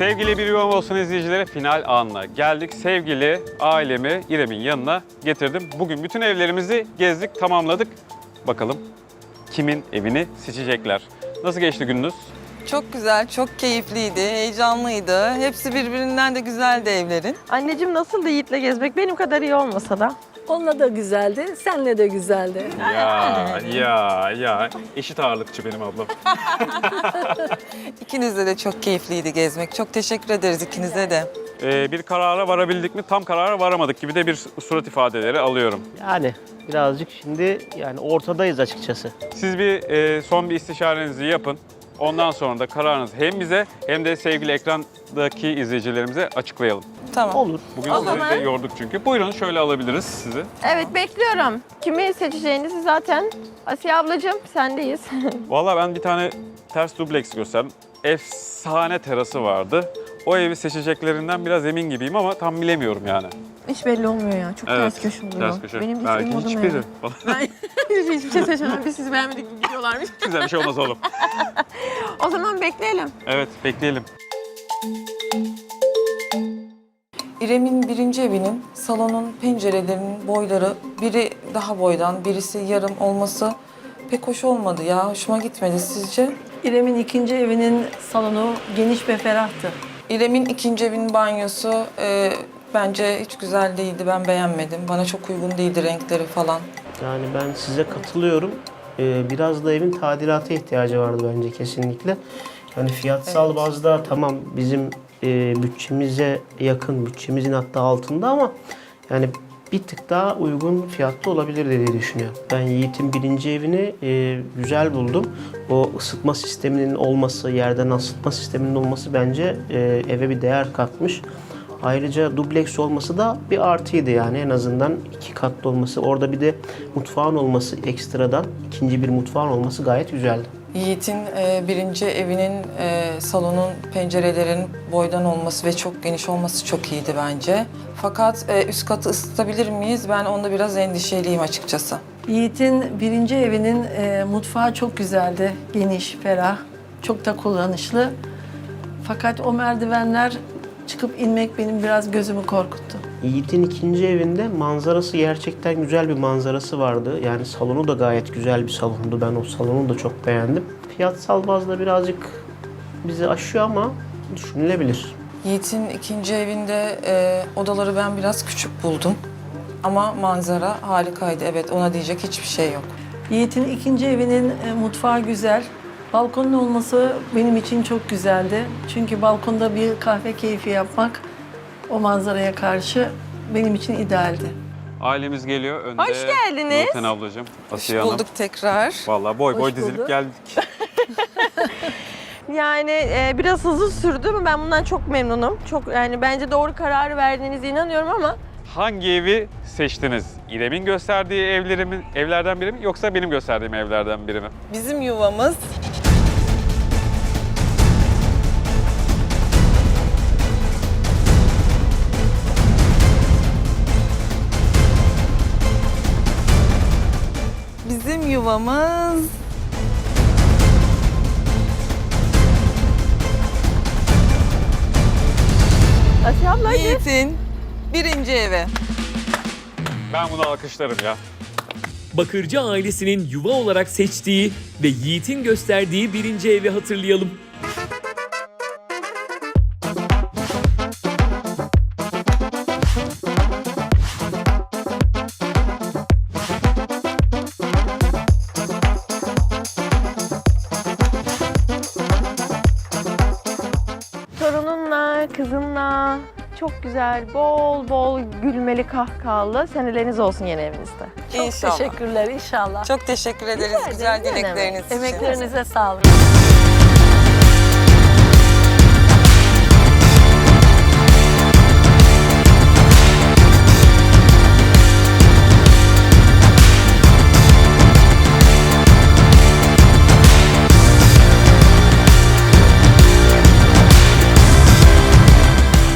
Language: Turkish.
Sevgili Bir Yuvam Olsun izleyicilere final anına geldik. Sevgili ailemi İrem'in yanına getirdim. Bugün bütün evlerimizi gezdik, tamamladık. Bakalım kimin evini seçecekler. Nasıl geçti gününüz? Çok güzel, çok keyifliydi, heyecanlıydı. Hepsi birbirinden de güzeldi evlerin. Anneciğim nasıldı Yiğit'le gezmek? Benim kadar iyi olmasa da. Onunla da güzeldi, senle de güzeldi. Ya, ya, ya. Eşit ağırlıkçı benim ablam. İkinizle de çok keyifliydi gezmek. Çok teşekkür ederiz ikinize de. Ee, bir karara varabildik mi? Tam karara varamadık gibi de bir surat ifadeleri alıyorum. Yani birazcık şimdi yani ortadayız açıkçası. Siz bir e, son bir istişarenizi yapın. Ondan sonra da kararınızı hem bize hem de sevgili ekrandaki izleyicilerimize açıklayalım. Tamam. Olur. Bugün O sizi zaman- de yorduk çünkü. Buyurun şöyle alabiliriz sizi. Evet bekliyorum. Kimi seçeceğinizi zaten Asiye ablacığım sendeyiz. Vallahi ben bir tane ters dubleks gösterdim. Efsane terası vardı. O evi seçeceklerinden biraz emin gibiyim ama tam bilemiyorum yani. Hiç belli olmuyor ya. Çok ters köşe oluyor. Ters köşe. Benim hiç Belki umudum hiçbiri. yok. Hiçbir şey seçemem. Biz sizi beğenmedik gibi gidiyorlarmış. Güzel bir şey olmaz oğlum. O zaman bekleyelim. Evet bekleyelim. İrem'in birinci evinin salonun pencerelerinin boyları biri daha boydan, birisi yarım olması pek hoş olmadı ya. Hoşuma gitmedi sizce? İrem'in ikinci evinin salonu geniş ve ferahtı. İrem'in ikinci evinin banyosu e, bence hiç güzel değildi. Ben beğenmedim. Bana çok uygun değildi renkleri falan. Yani ben size katılıyorum. Ee, biraz da evin tadilata ihtiyacı vardı bence kesinlikle. Yani fiyatsal bazda tamam bizim e, bütçemize yakın, bütçemizin hatta altında ama yani bir tık daha uygun fiyatlı olabilir diye düşünüyorum. Ben Yiğit'in birinci evini e, güzel buldum. O ısıtma sisteminin olması, yerden ısıtma sisteminin olması bence e, eve bir değer katmış. Ayrıca dubleks olması da bir artıydı yani en azından iki katlı olması. Orada bir de mutfağın olması ekstradan ikinci bir mutfağın olması gayet güzeldi. Yiğit'in e, birinci evinin e, salonun pencerelerin boydan olması ve çok geniş olması çok iyiydi bence. Fakat e, üst katı ısıtabilir miyiz? Ben onda biraz endişeliyim açıkçası. Yiğit'in birinci evinin e, mutfağı çok güzeldi. Geniş, ferah, çok da kullanışlı. Fakat o merdivenler çıkıp inmek benim biraz gözümü korkuttu. Yiğit'in ikinci evinde manzarası gerçekten güzel bir manzarası vardı. Yani salonu da gayet güzel bir salondu. Ben o salonu da çok beğendim. Fiyatsal bazda birazcık bizi aşıyor ama düşünülebilir. Yiğit'in ikinci evinde e, odaları ben biraz küçük buldum. Ama manzara harikaydı. Evet ona diyecek hiçbir şey yok. Yiğit'in ikinci evinin e, mutfağı güzel. Balkonun olması benim için çok güzeldi. Çünkü balkonda bir kahve keyfi yapmak o manzaraya karşı benim için idealdi. Ailemiz geliyor. Önde Hoş geldiniz. Nurten ablacığım, Asiye Hanım. Bulduk tekrar. Vallahi boy boy Hoş dizilip bulduk. geldik. Yani e, biraz hızlı sürdü ama ben bundan çok memnunum. Çok yani bence doğru kararı verdiğinize inanıyorum ama Hangi evi seçtiniz? İrem'in gösterdiği evlerimin, evlerden biri mi yoksa benim gösterdiğim evlerden biri mi? Bizim yuvamız yuvamız Asiye abla hadi. Yiğit'in birinci evi. Ben bunu alkışlarım ya. Bakırcı ailesinin yuva olarak seçtiği ve Yiğit'in gösterdiği birinci evi hatırlayalım. Kızınla çok güzel, bol bol gülmeli kahkahalı seneleriniz olsun yeni evinizde. Çok İnşallah. teşekkürler inşallah. Çok teşekkür ederiz Rica ederim, güzel ne demek. dilekleriniz için. Emeklerinize sağlık.